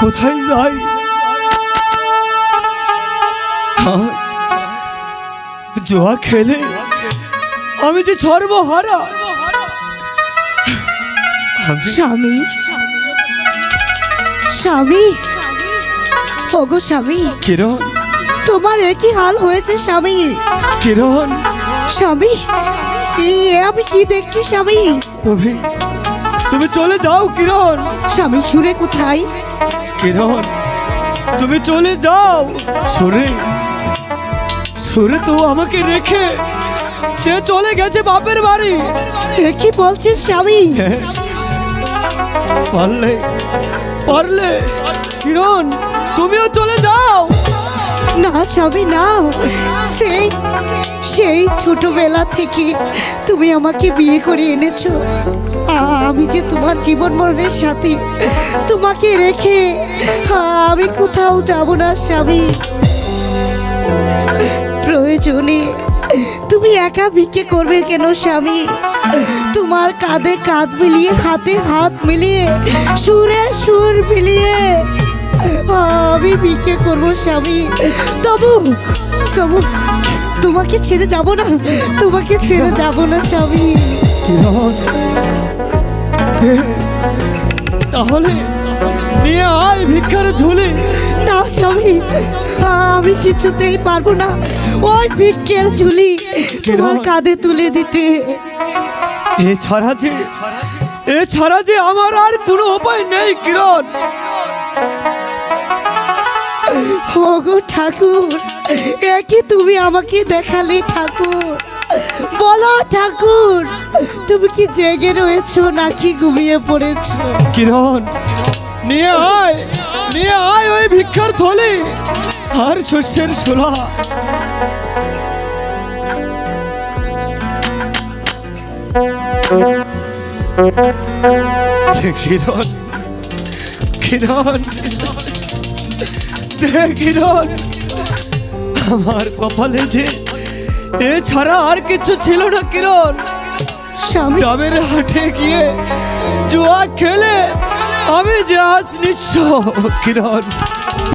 কোথায় যাই? আজ জোয়া খেলে আমি যে সর্বহারা স্বামী। স্বামী। ওগো স্বামী। কিরণ। তোমার একই হাল হয়েছে স্বামী। কিরণ। স্বামী এ আমি কি দেখছি স্বামী? তুমি চলে যাও কিরণ। স্বামী সুরে কোথায়? কিরণ তুমি চলে যাও। সুরে সুরে তো আমাকে রেখে সে চলে গেছে বাপের বাড়ি। এ কি বলছেন স্বামী? হ্যাঁ। পারলে পারলে। কিরণ তুমিও চলে যাও। স্বামী না সেই সেই ছোটবেলা থেকে তুমি আমাকে বিয়ে করে এনেছো। আমি যে তোমার জীবন মরণের সাথে, তোমাকে রেখে আমি কোথাও যাব না স্বামী। প্রয়োজনে তুমি একা ভিক্ষে করবে কেন স্বামী? তোমার কাঁধে কাঁধ মিলিয়ে, হাতে হাত মিলিয়ে সুরে সুর মিলিয়ে ভিক্ষে করব স্বামী। তবু তবু তোমাকে ছেড়ে যাব না তোমাকে ছেড়ে যাব না স্বামী। তাহলে নিয়ে আয় ভিক্ষার ঝুলি। না স্বামী আমি কিছুতেই পারব না। ওই ভিক্ষের ঝুলি তোমার কাঁধে তুলে দিতে। এছাড়া যে এছাড়া যে আমার আর কোনো উপায় নেই কিরণ। ওগো ঠাকুর একই তুমি আমাকে দেখালে ঠাকুর? বলো ঠাকুর, তুমি কি জেগে রয়েছো নাকি ঘুমিয়ে পড়েছো? কিরণ, নিয়ে আয় নিয়ে আয় ওই ভিক্ষার থলি। আর শস্যের শোলা কিরণ কিরণ কিরণ আমার কপালে যে এ ছাড়া আর কিছু ছিল না কিরণ। স্বামী। গ্রামের হাটে গিয়ে জুয়া খেলে আমি যে আজ নিঃস্ব কিরণ।